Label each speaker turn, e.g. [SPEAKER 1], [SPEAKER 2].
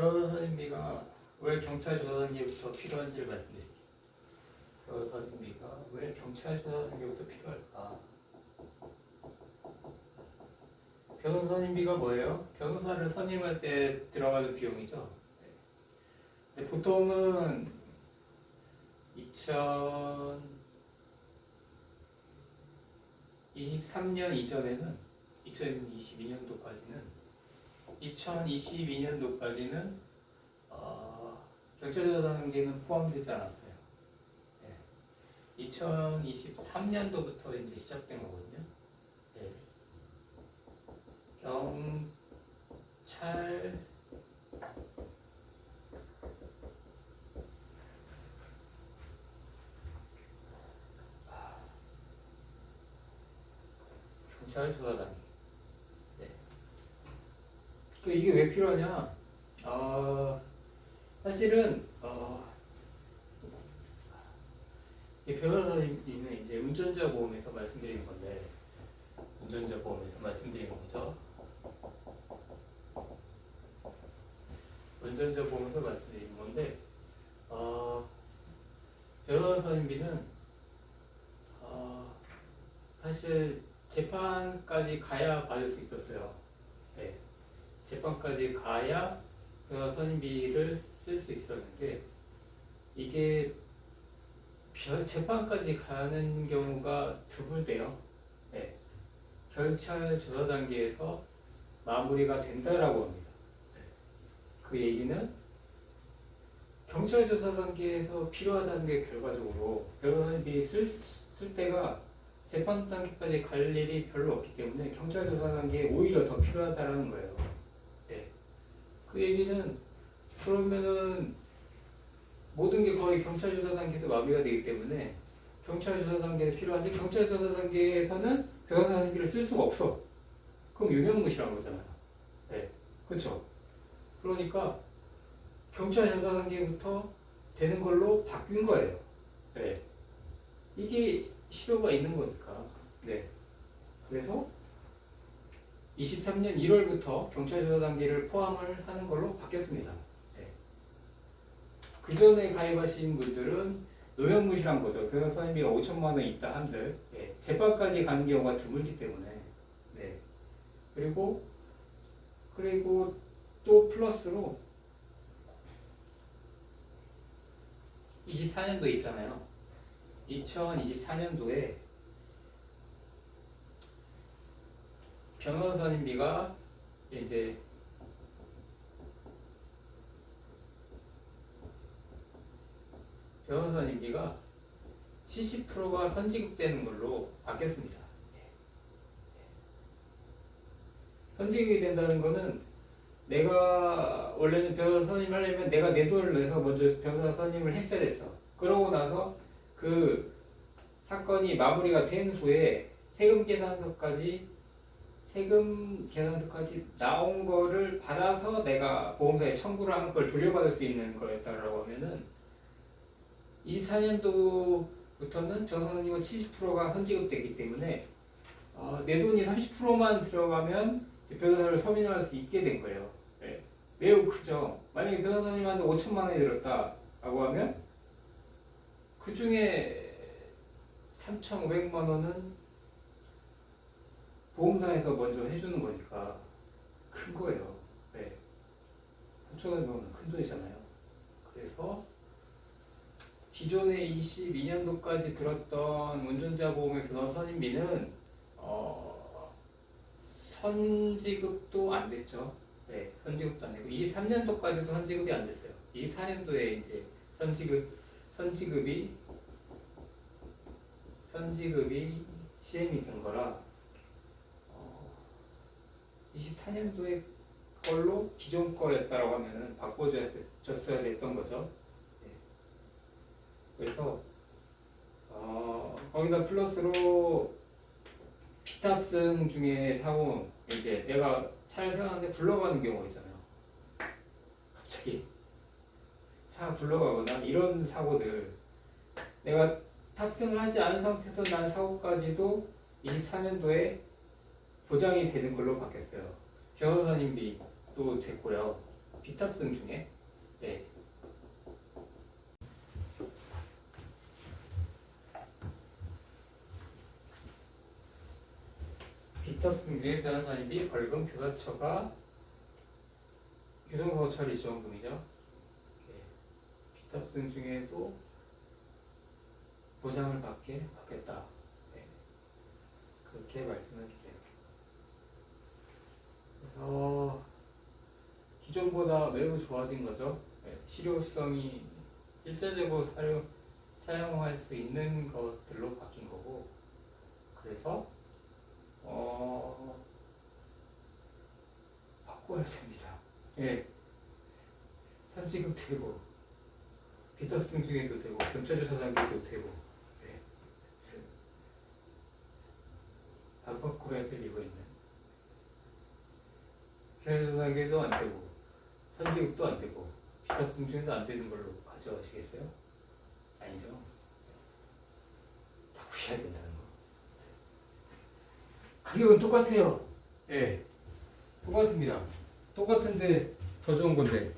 [SPEAKER 1] 변호사님비가 왜 경찰 조사 단계부터 필요한지를 말씀드릴게요. 변호사님비가 왜 경찰 조사 단계부터 필요할까? 변호사님비가 뭐예요? 변호사를 선임할 때 들어가는 비용이죠. 네. 근데 보통은 2023년 이전에는 2022년도까지는 2022년도까지는 어, 단계는 포함되지 않았어요. 예. 2023년도부터 이제 시작된 거거든요. 예. 경찰 경찰 조사 단계. 네. 그 이게 왜 필요하냐? 어, 사실은 어, 이 변호사님은 이제 운전자 보험에서 말씀드리는 건데 운전자 보험에서 말씀드리는 거죠. 운전자 보험에서 말씀드리는 건데 어, 변호사님비는 어, 사실 재판까지 가야 받을 수 있었어요. 네. 재판까지 가야 그 선임비를 쓸 수 있었는데 이게 별- 재판까지 가는 경우가 드물대요. 네. 경찰 조사 단계에서 마무리가 된다라고 합니다. 네. 그 얘기는 경찰 조사 단계에서 필요하다는 게 결과적으로 변호사님이 쓸, 쓸 때가 재판 단계까지 갈 일이 별로 없기 때문에 경찰 조사 단계에 오히려 더 필요하다라는 거예요. 네. 그 얘기는 그러면은 모든 게 거의 경찰 조사 단계에서 마무리가 되기 때문에 경찰 조사 단계가 필요한데 경찰 조사 단계에서는 변호사님비를 쓸 수가 없어. 그럼 유명무실한 거잖아요. 네. 그렇죠. 그러니까 경찰 조사 단계부터 되는 걸로 바뀐 거예요. 네. 이게 실효가 있는 거니까. 네. 그래서 23년 1월부터 경찰 조사 단계를 포함을 하는 걸로 바뀌었습니다. 네. 그 전에 가입하신 분들은 노역무실한 거죠. 변호사님비가 5천만 원 있다 한들 예, 재판까지 가는 경우가 드물기 때문에 네. 그리고 그리고 또 플러스로 24년도 있잖아요. 2024년도에 변호사님비가 이제 변호사님비가 70%가 선지급되는 걸로 바뀌었습니다. 선지급이 된다는 거는 내가 원래는 변호사 선임 하려면 내가 내 돈을 내서 먼저 변호사 선임을 했어야 됐어. 그러고 나서 그 사건이 마무리가 된 후에 세금 계산서까지 세금 계산서까지 나온 거를 받아서 내가 보험사에 청구를 하면 그걸 돌려받을 수 있는 거였다라고 하면은 24년도부터는 변호사님은 70%가 선지급되기 때문에 어, 내 돈이 30%만 들어가면 변호사를 서민할 수 있게 된 거예요. 네. 매우 크죠. 만약에 변호사님한테 5천만 원이 들었다라고 하면 그 중에 3,500만 원은 보험사에서 먼저 해주는 거니까 큰 거예요. 네. 3,500만 원은 큰 돈이잖아요. 그래서 기존에 22년도까지 들었던 운전자 보험의 변호사 선임비는 어, 선지급도 안 됐죠. 네, 선지급도 안 되고 23년도까지도 선지급이 안 됐어요. 24년도에 이제 선지급 선지급이 선지급이 시행이 된 거라 어, 24년도에 걸로 기존 거였다라고 하면은 바꿔줬어야 됐던 거죠. 네. 그래서 어, 거기다 플러스로 피탑승 중에 사고 이제 내가 차를 세웠는데 굴러가는 경우 있잖아요. 갑자기 차가 굴러가거나 이런 사고들 내가 탑승을 하지 않은 상태에서 난 사고까지도 24년도에 보장이 되는 걸로 바뀌었어요. 변호사 님비도 됐고요. 비탑승 중에 예. 비탑승 중에 변호사님이 벌금 교사처가 교통사고 처리 지원금이죠. 예. 비탑승 중에도 보장을 받게 받겠다. 예. 그렇게 말씀을 드려요. 그래서 기존보다 매우 좋아진 거죠. 예, 실효성이 실제적으로 사용, 사용할 수 있는 것들로 바뀐 거고, 그래서 어, 바꿔야 됩니다. 예, 산지금 되고, 비서스팅 중에도 되고, 경찰조사장도 되고, 예, 다 바꿔야 들리고 있는. 경찰조사장도 안 되고, 선지급도 안 되고 비탑승 중에도 안 되는 걸로 가져가시겠어요? 아니죠. 바꾸셔야 된다는 거. 가격은 똑같아요. 예, 똑같습니다. 똑같은데 더 좋은 건데